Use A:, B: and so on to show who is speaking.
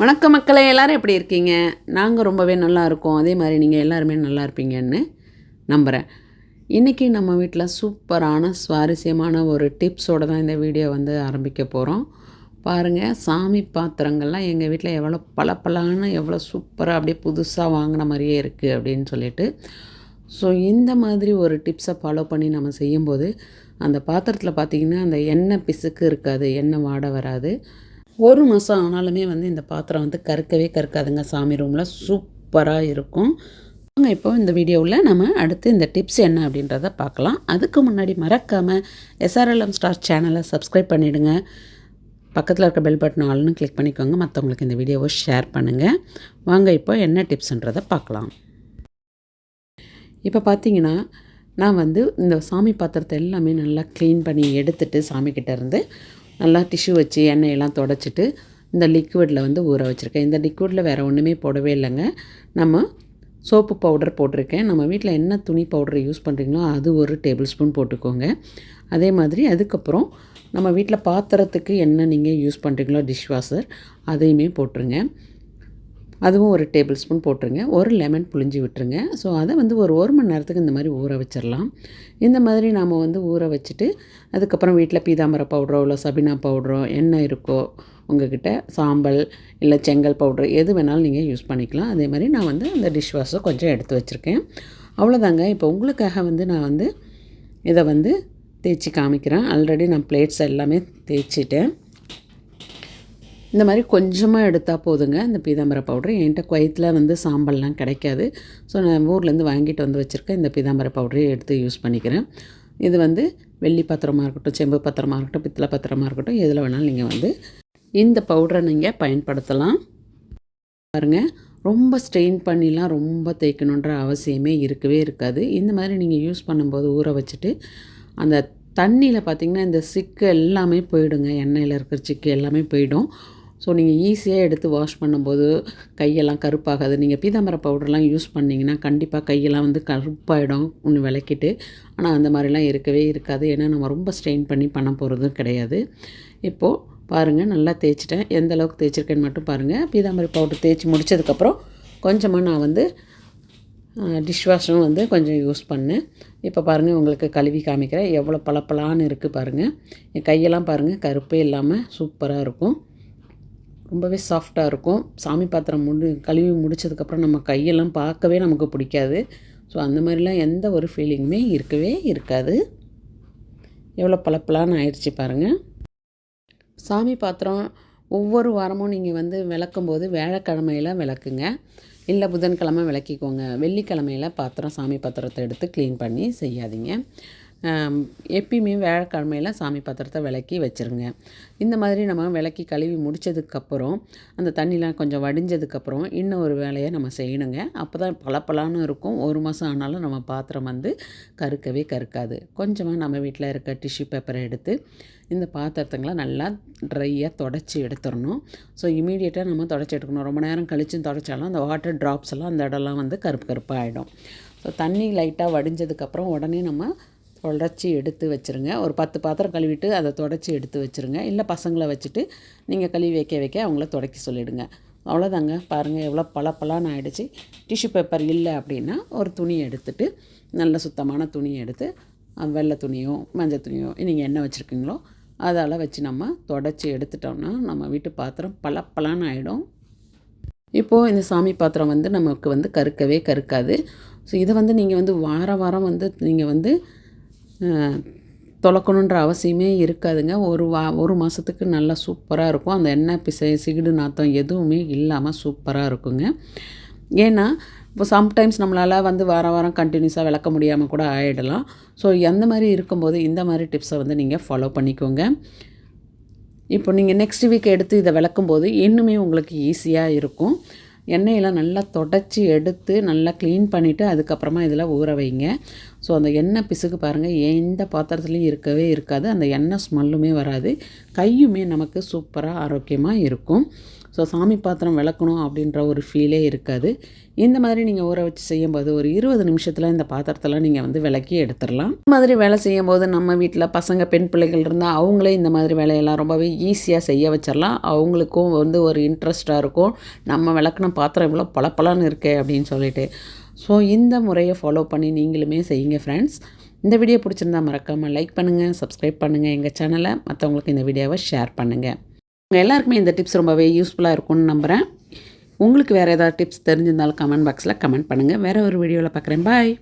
A: வணக்க மக்களே எல்லோரும் எப்படி இருக்கீங்க? நாங்கள் ரொம்பவே நல்லா இருக்கோம். அதே மாதிரி நீங்கள் எல்லாருமே நல்லா இருப்பீங்கன்னு நம்புகிறேன் இன்றைக்கி நம்ம வீட்டில் சூப்பரான சுவாரஸ்யமான ஒரு டிப்ஸோடு தான் இந்த வீடியோ வந்து ஆரம்பிக்க போகிறோம் பாருங்கள் சாமி பாத்திரங்கள்லாம் எங்கள் வீட்டில் எவ்வளோ பளபளன்னு எவ்வளோ சூப்பராக அப்படியே புதுசாக வாங்கின மாதிரியே இருக்குது அப்படின்னு சொல்லிட்டு. ஸோ இந்த மாதிரி ஒரு டிப்ஸை ஃபாலோ பண்ணி நம்ம செய்யும்போது அந்த பாத்திரத்தில் பார்த்திங்கன்னா அந்த எண்ணெய் பிசுக்கு இருக்காது எண்ணெய் வாட வராது. ஒரு மாதம் ஆனாலுமே வந்து இந்த பாத்திரம் வந்து கருக்கவே கருக்காதுங்க. சாமி ரூமில் சூப்பராக இருக்கும். வாங்க இப்போ இந்த வீடியோவில் நம்ம அடுத்து இந்த டிப்ஸ் என்ன அப்படின்றத பார்க்கலாம். அதுக்கு முன்னாடி மறக்காமல் எஸ்ஆர்எல்எம் ஸ்டார் சேனலை சப்ஸ்கிரைப் பண்ணிவிடுங்க பக்கத்தில் இருக்க பெல் பட்டன் ஆல்னு கிளிக் பண்ணிக்கோங்க. மற்றவங்களுக்கு இந்த வீடியோவை ஷேர் பண்ணுங்கள் வாங்க இப்போ என்ன டிப்ஸ்ன்றதை பார்க்கலாம். இப்போ பார்த்தீங்கன்னா நான் வந்து இந்த சாமி பாத்திரத்தை எல்லாமே நல்லா க்ளீன் பண்ணி எடுத்துட்டு சாமிக்கிட்டேருந்து நல்லா டிஷ்யூ வச்சு எண்ணெயெல்லாம் தொடச்சிட்டு இந்த லிக்விடில் வந்து ஊற வச்சுருக்கேன். இந்த லிக்விடில் வேறு ஒன்றுமே போடவே இல்லைங்க. நம்ம சோப்பு பவுடர் போட்டிருக்கேன். நம்ம வீட்டில் என்ன துணி பவுடர் யூஸ் பண்ணுறீங்களோ அது ஒரு டேபிள் ஸ்பூன் போட்டுக்கோங்க. அதே மாதிரி அதுக்கப்புறம் நம்ம வீட்டில் பாத்திரத்துக்கு என்ன நீங்கள் யூஸ் பண்ணுறீங்களோ டிஷ் வாஷர் அதையுமே போட்டுருங்க. அதுவும் ஒரு டேபிள் ஸ்பூன் போட்டுருங்க. ஒரு லெமன் புழிஞ்சி விட்டுருங்க. ஸோ அதை வந்து ஒரு ஒரு மணி நேரத்துக்கு இந்த மாதிரி ஊற வச்சிடலாம் இந்த மாதிரி நாம் வந்து ஊற வச்சுட்டு அதுக்கப்புறம் வீட்டில் பீதாம்பர பவுடரோ இல்லை சபினா பவுடரோ என்ன இருக்கோ உங்ககிட்ட சாம்பல் இல்லை செங்கல் பவுட்ரு எது வேணாலும் நீங்கள் யூஸ் பண்ணிக்கலாம். அதே மாதிரி நான் வந்து அந்த டிஷ் வாஷை கொஞ்சம் எடுத்து வச்சுருக்கேன். அவ்வளோதாங்க. இப்போ உங்களுக்காக வந்து நான் வந்து இதை வந்து தேய்ச்சி காமிக்கிறேன். ஆல்ரெடி நான் பிளேட்ஸ் எல்லாமே தேய்ச்சிட்டேன். இந்த மாதிரி கொஞ்சமாக எடுத்தால் போதுங்க. இந்த பீதாம்பர பவுட்ரு என்கிட்ட குவைத்தில் வந்து சாம்பல்லாம் கிடைக்காது. ஸோ நான் ஊர்லேருந்து வாங்கிட்டு வந்து வச்சுருக்கேன் இந்த பீதாம்பர பவுடரையும் எடுத்து யூஸ் பண்ணிக்கிறேன். இது வந்து வெள்ளி பாத்திரமாக இருக்கட்டும் செம்பு பாத்திரமாக இருக்கட்டும் பித்தளை பாத்திரமாக இருக்கட்டும் எதில் வேணாலும் நீங்கள் வந்து இந்த பவுடரை நீங்கள் பயன்படுத்தலாம். பாருங்கள் ரொம்ப ஸ்ட்ரெயின் பண்ணிலாம் ரொம்ப தேய்க்கணுன்ற அவசியமே இருக்கவே இருக்காது. இந்த மாதிரி நீங்கள் யூஸ் பண்ணும்போது ஊற வச்சுட்டு அந்த தண்ணியில் பார்த்திங்கன்னா இந்த சிக்கு எல்லாமே போயிடுங்க. எண்ணெயில் இருக்கிற சிக்கு எல்லாமே போயிடும். ஸோ நீங்கள் ஈஸியாக எடுத்து வாஷ் பண்ணும்போது கையெல்லாம் கருப்பாகாது. நீங்கள் பீதாம்பர பவுடர்லாம் யூஸ் பண்ணிங்கன்னா கண்டிப்பாக கையெல்லாம் வந்து கருப்பாயிடும் ஒன்று விளக்கிட்டு. ஆனால் அந்த மாதிரிலாம் இருக்கவே இருக்காது. ஏன்னா நம்ம ரொம்ப ஸ்ட்ரெயின் பண்ணி பண்ண போகிறதும் கிடையாது. இப்போது பாருங்கள் நல்லா தேய்ச்சிட்டேன். எந்த அளவுக்கு தேய்ச்சிருக்கேன்னு மட்டும் பாருங்கள் பீதாமரி பவுடர் தேய்ச்சி முடித்ததுக்கப்புறம் கொஞ்சமாக நான் வந்து டிஷ் வாஷும் வந்து கொஞ்சம் யூஸ் பண்ணேன். இப்போ பாருங்கள் உங்களுக்கு கழுவி காமிக்கிறேன். எவ்வளோ பளபளான்னு இருக்குது பாருங்கள் என் கையெல்லாம் பாருங்கள் கருப்பே இல்லாமல் சூப்பராக இருக்கும். ரொம்பவே சாஃப்டாக இருக்கும். சாமி பாத்திரம் முடி கழுவி முடித்ததுக்கப்புறம் நம்ம கையெல்லாம் பார்க்கவே நமக்கு பிடிக்காது. ஸோ அந்த மாதிரிலாம் எந்த ஒரு ஃபீலிங்குமே இருக்கவே இருக்காது. எவ்வளோ பளப்பலான்னு ஆயிடுச்சு பாருங்கள் சாமி பாத்திரம் ஒவ்வொரு வாரமும் நீங்கள் வந்து விளக்கும்போது வேலைக்கிழமையில் விளக்குங்க. இல்லை புதன்கிழமை விளக்கிக்கோங்க. வெள்ளிக்கிழமையில் பாத்திரம் சாமி பாத்திரத்தை எடுத்து க்ளீன் பண்ணி செய்யாதீங்க. எப்பயுமே வியாழக்கிழமையில் சாமி பாத்திரத்தை விளக்கி வச்சுருங்க. இந்த மாதிரி நம்ம விளக்கி கழுவி முடித்ததுக்கப்புறம் அந்த தண்ணிலாம் கொஞ்சம் வடிஞ்சதுக்கப்புறம் இன்னும் ஒரு வேலையை நம்ம செய்யணுங்க. அப்போ தான் பளபளன்னு இருக்கும். ஒரு மாதம் ஆனாலும் நம்ம பாத்திரம் வந்து கருக்கவே கருக்காது. கொஞ்சமாக நம்ம வீட்டில் இருக்க டிஷ்யூ பேப்பரை எடுத்து இந்த பாத்திரத்துங்களை நல்லா ட்ரையாக தொடச்சி எடுத்துடணும். ஸோ இமீடியட்டாக நம்ம தொடச்சி எடுக்கணும். ரொம்ப நேரம் கழிச்சு தொடச்சாலும் அந்த வாட்டர் ட்ராப்ஸ் எல்லாம் அந்த இடம்லாம் வந்து கருப்பு கருப்பாக ஆகிடும் ஸோ தண்ணி லைட்டாக வடிஞ்சதுக்கப்புறம் உடனே நம்ம தொடச்சி எடுத்து வச்சுருங்க. ஒரு பத்து பாத்திரம் கழுவிட்டு அதை தொடச்சி எடுத்து வச்சுருங்க. இல்லை பசங்களை வச்சுட்டு நீங்கள் கழுவி வைக்க வைக்க அவங்கள தொடக்கி சொல்லிவிடுங்க அவ்வளோதாங்க பாருங்கள் எவ்வளோ பல பலான்னு ஆகிடுச்சு டிஷ்யூ பேப்பர் இல்லை அப்படின்னா ஒரு துணி எடுத்துட்டு நல்ல சுத்தமான துணியை எடுத்து வெள்ளை துணியோ மஞ்சள் துணியோ நீங்கள் என்ன வச்சுருக்கீங்களோ அதால் வச்சு நம்ம தொடச்சி எடுத்துட்டோம்னா நம்ம வீட்டு பாத்திரம் பல பலான்னு ஆகிடும் இப்போது இந்த சாமி பாத்திரம் வந்து நமக்கு வந்து கருக்கவே கருக்காது. ஸோ இதை வந்து நீங்கள் வந்து வாரம் வாரம் வந்து நீங்கள் வந்து துளக்கணுன்ற அவசியமே இருக்காதுங்க. ஒரு வா ஒரு மாதத்துக்கு நல்லா சூப்பராக இருக்கும். அந்த எண்ணெய் பிசை சிகிடு நாத்தம் எதுவுமே இல்லாமல் சூப்பராக இருக்குங்க. ஏன்னா இப்போ சம்டைம்ஸ் நம்மளால் வந்து வாரம் வாரம் கண்டினியூஸாக விளக்க முடியாமல் கூட ஆகிடலாம் ஸோ அந்த மாதிரி இருக்கும்போது இந்த மாதிரி டிப்ஸை வந்து நீங்கள் ஃபாலோ பண்ணிக்கோங்க. இப்போ நீங்கள் நெக்ஸ்ட் வீக் எடுத்து இதை விளக்கும்போது இன்னுமே உங்களுக்கு ஈஸியாக இருக்கும். எண்ணெயெல்லாம் நல்லா தொடச்சி எடுத்து நல்லா க்ளீன் பண்ணிவிட்டு அதுக்கப்புறமா இதில் ஊற வைங்க. ஸோ அந்த எண்ணெய் பிசுக்கு பாருங்கள் எந்த பாத்திரத்துலையும் இருக்கவே இருக்காது. அந்த எண்ணெய் ஸ்மெல்லுமே வராது. கையுமே நமக்கு சூப்பராக ஆரோக்கியமாக இருக்கும். ஸோ சாமி பாத்திரம் விளக்கணும் அப்படின்ற ஒரு ஃபீலே இருக்காது. இந்த மாதிரி நீங்கள் ஊற வச்சு செய்யும்போது ஒரு இருபது நிமிஷத்தில் இந்த பாத்திரத்தெல்லாம் நீங்கள் வந்து விளக்கி எடுத்துடலாம் இந்த மாதிரி வேலை செய்யும்போது நம்ம வீட்டில் பசங்க பெண் பிள்ளைகள் இருந்தால் அவங்களே இந்த மாதிரி வேலையெல்லாம் ரொம்பவே ஈஸியாக செய்ய வச்சிடலாம் அவங்களுக்கும் வந்து ஒரு இன்ட்ரெஸ்ட்டாக இருக்கும். நம்ம விளக்குன பாத்திரம் இவ்வளோ பளபளன்னு இருக்கே அப்படின்னு சொல்லிட்டு. ஸோ இந்த முறையை ஃபாலோ பண்ணி நீங்களுமே செய்யுங்க ஃப்ரெண்ட்ஸ் இந்த வீடியோ பிடிச்சிருந்தா மறக்காமல் லைக் பண்ணுங்கள் சப்ஸ்கிரைப் பண்ணுங்கள் எங்கள் சேனலை மற்றவங்களுக்கு இந்த வீடியோவை ஷேர் பண்ணுங்கள் உங்கள் எல்லாருக்குமே இந்த டிப்ஸ் ரொம்பவே யூஸ்ஃபுல்லாக இருக்கும்னு நம்புகிறேன் உங்களுக்கு வேறு ஏதாவது டிப்ஸ் தெரிஞ்சிருந்தாலும் கமெண்ட் பாக்ஸில் கமெண்ட் பண்ணுங்கள் வேறு ஒரு வீடியோவில் பார்க்குறேன். பாய்